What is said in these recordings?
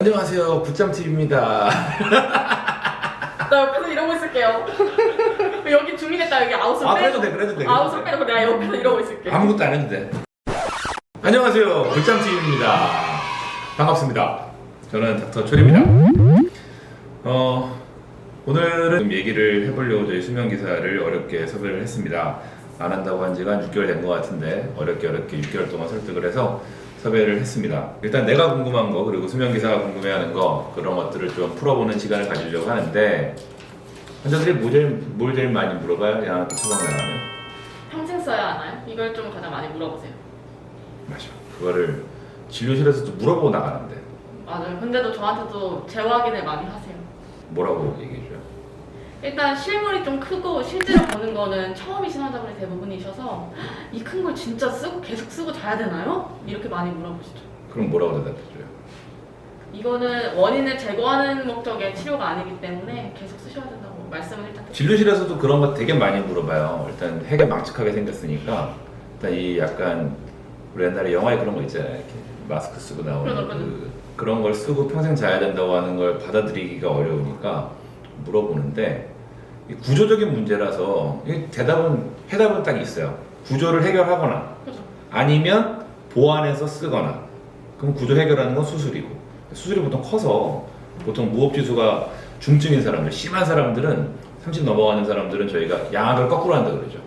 안녕하세요. 굿잠TV입니다. 나 옆에서 이러고 있을게요. 여기 중이겠다. 여기 아웃을 아 빼고. 그래도 돼 그래도 돼. 아웃을 빼고 내가 옆에서 이러고 있을게. 아무것도 안 해도 돼 안녕하세요. 굿잠TV입니다. 반갑습니다. 저는 닥터 철입니다. 어, 오늘은 좀 얘기를 해보려고 저희 수면 기사를 어렵게 섭외를 했습니다. 안 한다고 한 지가 한 6개월 된 것 같은데 어렵게 어렵게 6개월 동안 설득을 해서 섭외를 했습니다. 일단 내가 궁금한 거 그리고 수면 기사가 궁금해하는 거 그런 것들을 좀 풀어보는 시간을 가지려고 하는데 환자들이 뭐 제일, 뭘 제일 많이 물어봐요? 야 처방 나가면 평생 써야 하나요? 이걸 좀 가장 많이 물어보세요. 맞아. 그거를 진료실에서도 물어보고 나가는데 맞아요. 근데도 저한테도 재확인을 많이 하세요. 뭐라고 얘기해줘요? 일단 실물이 좀 크고 실제로 보는 거는 처음이신 환자분이 대부분이셔서 이 큰 걸 진짜 쓰고 계속 쓰고 자야 되나요? 이렇게 많이 물어보시죠. 그럼 뭐라고 대답해줘요? 이거는 원인을 제거하는 목적의 치료가 아니기 때문에 계속 쓰셔야 된다고 말씀을 일단 드릴게요. 진료실에서도 그런 거 되게 많이 물어봐요. 일단 해가 망측하게 생겼으니까 일단 이 약간 우리 옛날에 영화에 그런 거 있잖아요. 이렇게 마스크 쓰고 나오는 그러죠. 그, 그런 걸 쓰고 평생 자야 된다고 하는 걸 받아들이기가 어려우니까 물어보는데 이 구조적인 문제라서 이 대답은 해답은 딱 있어요. 구조를 해결하거나? 아니면 보완해서 쓰거나 그럼 구조 해결하는 건 수술이고 수술이 보통 커서 보통 무호흡지수가 중증인 사람들 심한 사람들은 30 넘어가는 사람들은 저희가 양악을 거꾸로 한다 그러죠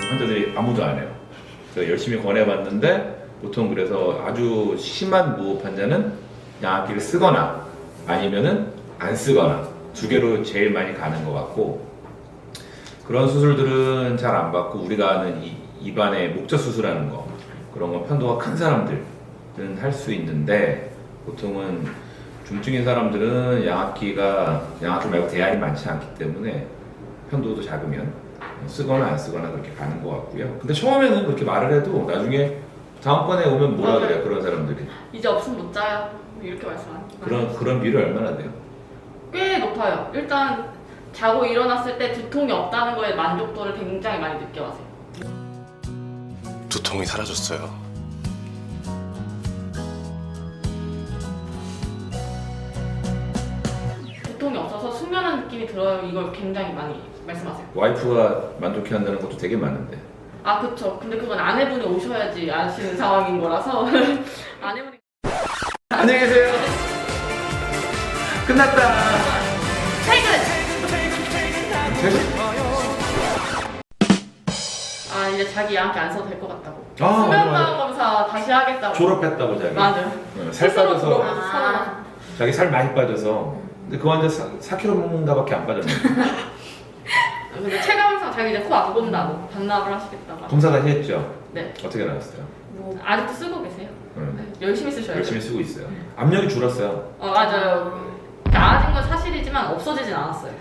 그 환자들이 아무도 안 해요 열심히 권해봤는데 보통 그래서 아주 심한 무호흡 환자는 양악기를 쓰거나 아니면은 안 쓰거나 두 개로 제일 많이 가는 것 같고 그런 수술들은 잘 안 받고 우리가 아는 이, 입안에 목젖 수술하는 거 그런 건 편도가 큰 사람들은 할 수 있는데 보통은 중증인 사람들은 양압기가 양압기 말고 대안이 많지 않기 때문에 편도도 작으면 쓰거나 안 쓰거나 그렇게 가는 것 같고요. 근데 처음에는 그렇게 말을 해도 나중에 다음번에 오면 뭐라. 그래요 그런 사람들이 이제 없으면 못 자요. 이렇게 말씀하세요. 그런 그런 비율이 얼마나 돼요? 꽤 높아요. 일단 자고 일어났을 때 두통이 없다는 거에 만족도를 굉장히 많이 느껴하세요. 두통이 사라졌어요. 두통이 없어서 숙면한 느낌이 들어요. 이걸 굉장히 많이 말씀하세요. 와이프가 만족해 한다는 것도 되게 많은데 아 그쵸. 근데 그건 아내분이 오셔야지 아시는 상황인 거라서 아내분이 안녕히 계세요. 끝났다. 아 이제 자기 양기 안 써도 될 것 같다고. 아, 맞아, 수면마음 맞아. 검사 다시 하겠다고. 졸업했다고 자기. 맞아요. 어, 살 스스로 빠져서 선언하셨어요. 자기 살 많이 빠져서 근데 그 환자 4, 4kg 먹는다밖에 안 빠졌네. 아, 근데 체감상 자기 이제 코안 곤다고 반납을 하시겠다고. 검사 다시 했죠. 네. 어떻게 나왔어요? 뭐 아직도 쓰고 계세요? 응. 네, 열심히 쓰셔야 돼요. 열심히 쓰고 있어요. 압력이 줄었어요. 어 맞아요. 나아진 건 사실이지만 없어지진 않았어요.